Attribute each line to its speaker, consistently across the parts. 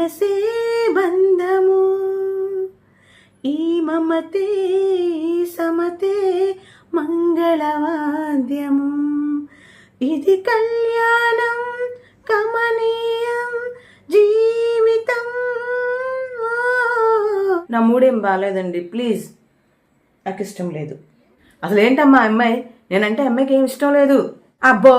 Speaker 1: మనసే బంధము. ఈ మమతే సమతే మంగళవాద్యము. ఇది కళ్యాణం కమనీయం జీవితం. నా మూడేం బాగాలేదండి ప్లీజ్. నాకు ఇష్టం లేదు. అసలు ఏంటమ్మా అమ్మాయి? నేనంటే అమ్మాయికి ఏం ఇష్టం లేదు? అబ్బో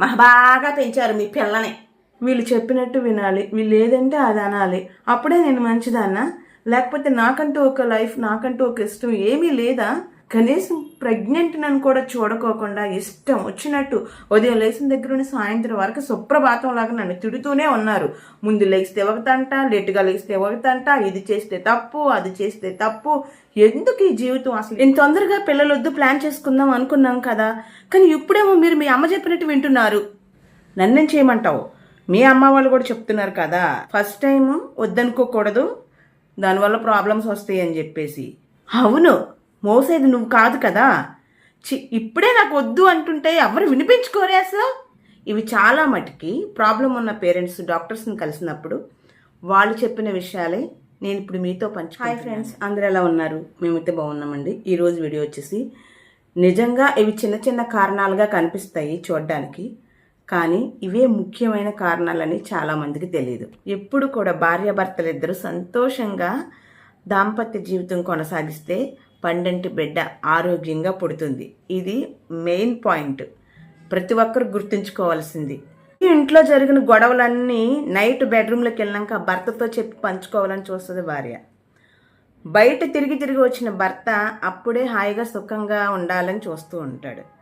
Speaker 1: మా బాగా పెంచారు మీ పిల్లని. వీళ్ళు చెప్పినట్టు వినాలి వీళ్ళు ఏదంటే అది అనాలి. అప్పుడే నేను మంచిదన్నా? లేకపోతే నాకంటూ ఒక లైఫ్ నాకంటూ ఒక ఇష్టం ఏమీ లేదా? కనీసం ప్రెగ్నెంట్ నన్ను కూడా చూడకోకుండా ఇష్టం వచ్చినట్టు ఉదయం లేచిన దగ్గర నుండి సాయంత్రం వరకు సుప్రభాతం లాగా నన్ను తిడుతూనే ఉన్నారు. ముందు లేస్తే ఒకతంట లేటుగా లేస్తే ఒకతంట ఇది చేస్తే తప్పు అది చేస్తే తప్పు. ఎందుకు ఈ జీవితం అసలు? ఇంత తొందరగా పిల్లలొద్దు ప్లాన్ చేసుకుందాం అనుకున్నాం కదా. కానీ ఇప్పుడేమో మీరు మీ అమ్మ చెప్పినట్టు వింటున్నారు. నన్నేం చేయమంటావు? మీ అమ్మ వాళ్ళు కూడా చెప్తున్నారు కదా ఫస్ట్ టైం వద్దనుకోకూడదు దానివల్ల ప్రాబ్లమ్స్ వస్తాయి అని చెప్పేసి. అవును మోసేది నువ్వు కాదు కదా. చి ఇప్పుడే నాకు వద్దు అంటుంటే ఎవరు వినిపించుకోరే అసలు? ఇవి చాలా మటుకి ప్రాబ్లం ఉన్న పేరెంట్స్ డాక్టర్స్ని కలిసినప్పుడు వాళ్ళు చెప్పిన విషయాలే నేను ఇప్పుడు మీతో పంచు హాయ్ ఫ్రెండ్స్ అందరు ఎలా ఉన్నారు? మేమైతే బాగున్నామండి. ఈరోజు వీడియో వచ్చేసి నిజంగా ఇవి చిన్న చిన్న కారణాలుగా కనిపిస్తాయి చూడడానికి. కానీ ఇవే ముఖ్యమైన కారణాలని చాలామందికి తెలియదు ఎప్పుడు కూడా భార్యాభర్తలిద్దరూ సంతోషంగా దాంపత్య జీవితం కొనసాగిస్తే పండంటి బిడ్డ ఆరోగ్యంగా పుడుతుంది. ఇది మెయిన్ పాయింట్. ప్రతి ఒక్కరు గుర్తుంచుకోవాల్సింది. ఇంట్లో జరిగిన గొడవలన్నీ నైట్ బెడ్రూమ్లోకి వెళ్ళాక భర్తతో చెప్పి పంచుకోవాలని చూస్తుంది భార్య. బయట తిరిగి తిరిగి వచ్చిన భర్త అప్పుడే హాయిగా సుఖంగా ఉండాలని చూస్తూ ఉంటాడు.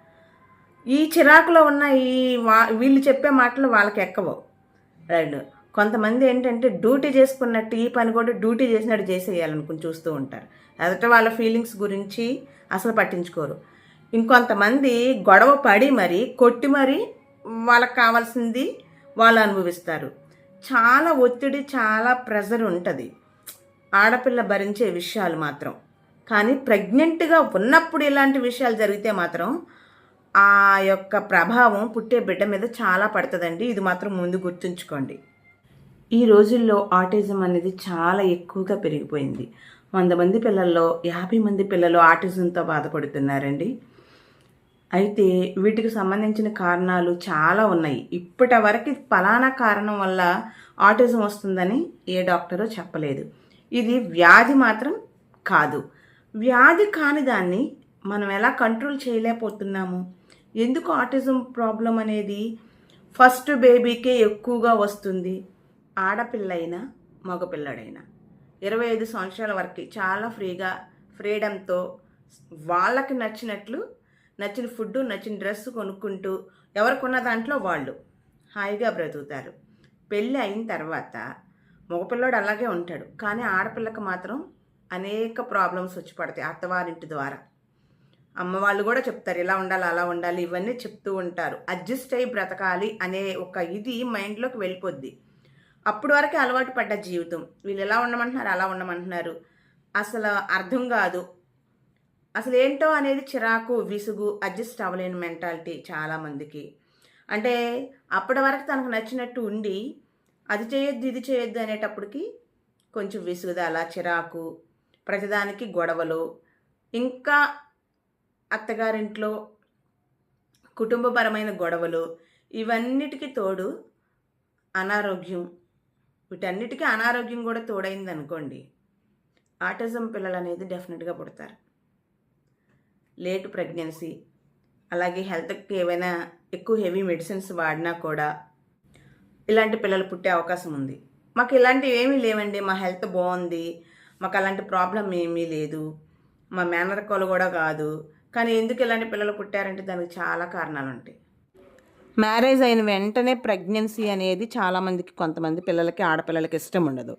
Speaker 1: ఈ చిరాకులో ఉన్న ఈ వా వీళ్ళు చెప్పే మాటలు వాళ్ళకి ఎక్కవు. రైట్ కొంతమంది ఏంటంటే డ్యూటీ చేసుకున్నట్టు ఈ పని కూడా డ్యూటీ చేసినట్టు చేసేయాలనుకుని చూస్తూ ఉంటారు. అదట వాళ్ళ ఫీలింగ్స్ గురించి అసలు పట్టించుకోరు. ఇంకొంతమంది గొడవ పడి మరి కొట్టి మరి వాళ్ళకి కావాల్సింది వాళ్ళు అనుభవిస్తారు. చాలా ఒత్తిడి చాలా ప్రెజర్ ఉంటుంది. ఆడపిల్ల భరించే విషయాలు మాత్రం. కానీ ప్రెగ్నెంట్గా ఉన్నప్పుడు ఇలాంటి విషయాలు జరిగితే మాత్రం ఆ యొక్క ప్రభావం పుట్టే బిడ్డ మీద చాలా పడుతుందండి. ఇది మాత్రం ముందు గుర్తుంచుకోండి. ఈ రోజుల్లో ఆటిజం అనేది చాలా ఎక్కువగా పెరిగిపోయింది. వంద మంది పిల్లల్లో యాభై మంది పిల్లలు ఆటిజంతో బాధపడుతున్నారండి. అయితే వీటికి సంబంధించిన కారణాలు చాలా ఉన్నాయి. ఇప్పటి వరకు ఫలానా కారణం వల్ల ఆటిజం వస్తుందని ఏ డాక్టరో చెప్పలేదు. ఇది వ్యాధి మాత్రం కాదు. వ్యాధి కాని దాన్ని మనం ఎలా కంట్రోల్ చేయలేకపోతున్నాము? ఎందుకు ఆటిజం ప్రాబ్లం అనేది ఫస్ట్ బేబీకే ఎక్కువగా వస్తుంది? ఆడపిల్లైనా మగపిల్లడైనా. ఇరవై ఐదు సంవత్సరాల వరకు చాలా ఫ్రీగా ఫ్రీడంతో వాళ్ళకి నచ్చినట్లు నచ్చిన ఫుడ్ నచ్చిన డ్రెస్ కొనుక్కుంటూ ఎవరికున్న దాంట్లో వాళ్ళు హాయిగా బ్రతుకుతారు. పెళ్ళి అయిన తర్వాత మగపిల్లోడు అలాగే ఉంటాడు. కానీ ఆడపిల్లకు మాత్రం అనేక ప్రాబ్లమ్స్ వచ్చి పడతాయి అత్తవారింటి ద్వారా. అమ్మ వాళ్ళు కూడా చెప్తారు ఇలా ఉండాలి అలా ఉండాలి ఇవన్నీ చెప్తూ ఉంటారు. అడ్జస్ట్ అయ్యి బ్రతకాలి అనే ఒక ఇది మైండ్లోకి వెళ్ళిపోద్ది. అప్పటి వరకే అలవాటు పడ్డ జీవితం. వీళ్ళు ఎలా ఉండమంటున్నారు అలా ఉండమంటున్నారు. అసలు అర్థం కాదు. అసలు ఏంటో అనేది చిరాకు విసుగు అడ్జస్ట్ అవ్వలేని మెంటాలిటీ చాలామందికి. అంటే అప్పటి వరకు తనకు నచ్చినట్టు ఉండి అది చేయొద్దు ఇది చేయొద్దు అనేటప్పటికి కొంచెం విసుగుదల చిరాకు ప్రతిదానికి గొడవలు ఇంకా అత్తగారింట్లో కుటుంబపరమైన గొడవలు ఇవన్నిటికీ తోడు అనారోగ్యం. వీటన్నిటికీ అనారోగ్యం కూడా తోడైంది అనుకోండి ఆటిజం పిల్లలు అనేది డెఫినెట్గా పుడతారు. లేట్ ప్రెగ్నెన్సీ అలాగే హెల్త్కి ఏవైనా ఎక్కువ హెవీ మెడిసిన్స్ వాడినా కూడా ఇలాంటి పిల్లలు పుట్టే అవకాశం ఉంది. మాకు ఇలాంటివి ఏమీ లేవండి. మా హెల్త్ బాగుంది. మాకు అలాంటి ప్రాబ్లం ఏమీ లేదు. మా మేనరకోలు కూడా కాదు. కానీ ఎందుకు ఇలాంటి పిల్లలు పుట్టారంటే దానికి చాలా కారణాలు ఉంటాయి మ్యారేజ్ అయిన వెంటనే ప్రెగ్నెన్సీ అనేది చాలామందికి కొంతమంది పిల్లలకి ఆడపిల్లలకి ఇష్టం ఉండదు.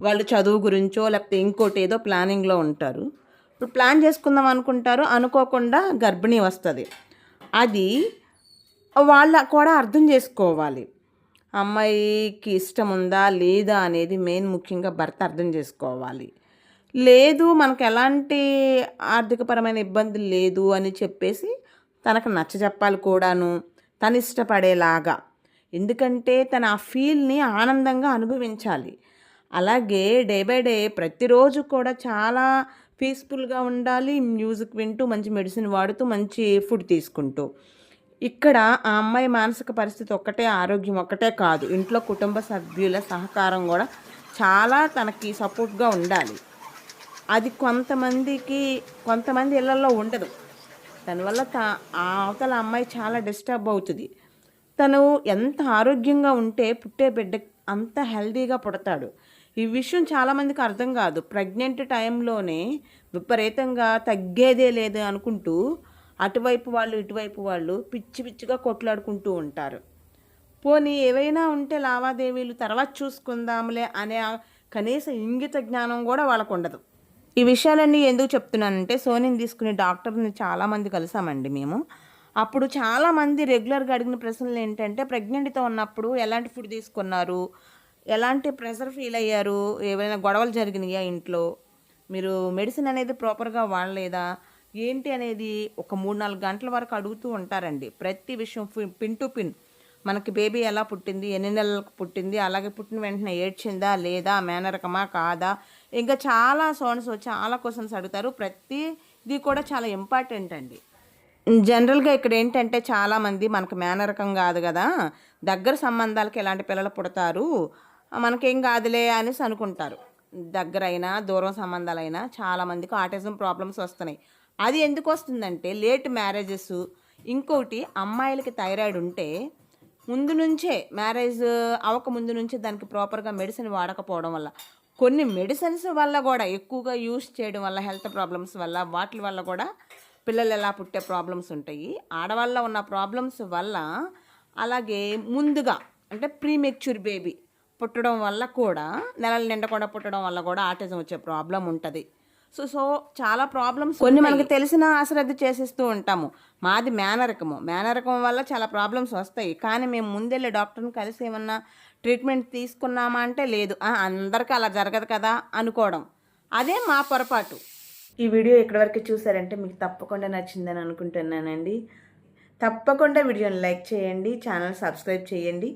Speaker 1: వాళ్ళు చదువు గురించో లేకపోతే ఇంకోటి ఏదో ప్లానింగ్లో ఉంటారు. ఇప్పుడు ప్లాన్ చేసుకుందాం అనుకుంటారు అనుకోకుండా గర్భిణీ వస్తుంది. అది వాళ్ళ కూడా అర్థం చేసుకోవాలి. అమ్మాయికి ఇష్టం ఉందా లేదా అనేది మెయిన్ ముఖ్యంగా భర్త అర్థం చేసుకోవాలి. లేదు మనకు ఎలాంటి ఆర్థికపరమైన ఇబ్బంది లేదు అని చెప్పేసి తనకు నచ్చ చెప్పాలి కూడాను తను ఇష్టపడేలాగా. ఎందుకంటే తన ఆ ఫీల్ని ఆనందంగా అనుభవించాలి. అలాగే డే బై డే ప్రతిరోజు కూడా చాలా పీస్ఫుల్గా ఉండాలి మ్యూజిక్ వింటూ మంచి మెడిసిన్ వాడుతూ మంచి ఫుడ్ తీసుకుంటూ. ఇక్కడ ఆ అమ్మాయి మానసిక పరిస్థితి ఒక్కటే ఆరోగ్యం ఒక్కటే కాదు. ఇంట్లో కుటుంబ సభ్యుల సహకారం కూడా చాలా తనకి సపోర్ట్గా ఉండాలి. అది కొంతమందికి కొంతమంది ఇళ్ళలో ఉండదు. దానివల్ల తా ఆ అవతల అమ్మాయి చాలా డిస్టర్బ్ అవుతుంది. తను ఎంత ఆరోగ్యంగా ఉంటే పుట్టే బిడ్డ అంత హెల్దీగా పుడతాడు. ఈ విషయం చాలామందికి అర్థం కాదు. ప్రెగ్నెంట్ టైంలోనే విపరీతంగా తగ్గేదే లేదు అనుకుంటూ అటువైపు వాళ్ళు ఇటువైపు వాళ్ళు పిచ్చి పిచ్చిగా కొట్లాడుకుంటూ ఉంటారు. పోనీ ఏవైనా ఉంటే లావాదేవీలు తర్వాత చూసుకుందాంలే అనే కనీస ఇంగిత జ్ఞానం కూడా వాళ్ళకు ఉండదు ఈ విషయాలన్నీ ఎందుకు చెప్తున్నానంటే సోనిని తీసుకునే డాక్టర్ని చాలామంది కలిసామండి మేము. అప్పుడు చాలామంది రెగ్యులర్గా అడిగిన ప్రశ్నలు ఏంటంటే ప్రెగ్నెంట్తో ఉన్నప్పుడు ఎలాంటి ఫుడ్ తీసుకున్నారు? ఎలాంటి ప్రెషర్ ఫీల్ అయ్యారు? ఏవైనా గొడవలు జరిగినాయా ఇంట్లో? మీరు మెడిసిన్ అనేది ప్రాపర్గా వాడలేదా? ఏంటి అనేది ఒక మూడు నాలుగు గంటల వరకు అడుగుతూ ఉంటారండి. ప్రతి విషయం పిన్ టు పిన్. మనకి బేబీ ఎలా పుట్టింది? ఎన్ని నెలలకు పుట్టింది? అలాగే పుట్టిన వెంటనే ఏడ్చిందా? లేదా మేనరకమా? కాదా? ఇంకా చాలా సోన్స్ చాలా క్వశ్చన్స్ అడుగుతారు. ప్రతిది కూడా చాలా ఇంపార్టెంట్ అండి. జనరల్గా ఇక్కడ ఏంటంటే చాలామంది మనకు మేనరకం కాదు కదా? దగ్గర సంబంధాలకి ఎలాంటి పిల్లలు పుడతారు? మనకేం కాదులే అనేసి అనుకుంటారు. దగ్గరైనా దూరం సంబంధాలైనా చాలామందికి ఆటిజం ప్రాబ్లమ్స్ వస్తున్నాయి. అది ఎందుకు వస్తుందంటే లేట్ మ్యారేజెస్. ఇంకోటి అమ్మాయిలకి థైరాయిడ్ ఉంటే ముందు నుంచే మ్యారేజ్ అవ్వక ముందు నుంచే దానికి ప్రాపర్గా మెడిసిన్ వాడకపోవడం వల్ల కొన్ని మెడిసిన్స్ వల్ల కూడా ఎక్కువగా యూస్ చేయడం వల్ల హెల్త్ ప్రాబ్లమ్స్ వల్ల వాటి వల్ల కూడా పిల్లలు ఎలా పుట్టే ప్రాబ్లమ్స్ ఉంటాయి. ఆడవాళ్ళ ఉన్న ప్రాబ్లమ్స్ వల్ల అలాగే ముందుగా అంటే ప్రీమెచ్యూర్ బేబీ పుట్టడం వల్ల కూడా నెలలు నిండకుండా పుట్టడం వల్ల కూడా ఆటిజం వచ్చే ప్రాబ్లం ఉంటుంది. సో సో చాలా ప్రాబ్లమ్స్ కొన్ని మనకు తెలిసిన అశ్రద్ధ చేసేస్తూ ఉంటాము. మాది మేనరకము. మేనరకం వల్ల చాలా ప్రాబ్లమ్స్ వస్తాయి. కానీ మేము ముందెళ్ళి డాక్టర్ని కలిసి ఏమన్నా ట్రీట్మెంట్ తీసుకున్నామా అంటే లేదు. అందరికీ అలా జరగదు కదా అనుకోవడం. అదే మా పొరపాటు. ఈ వీడియో ఇక్కడి వరకు చూసారంటే మీకు తప్పకుండా నచ్చిందని అనుకుంటున్నానండి. తప్పకుండా వీడియోని లైక్ చేయండి ఛానల్ సబ్స్క్రైబ్ చేయండి.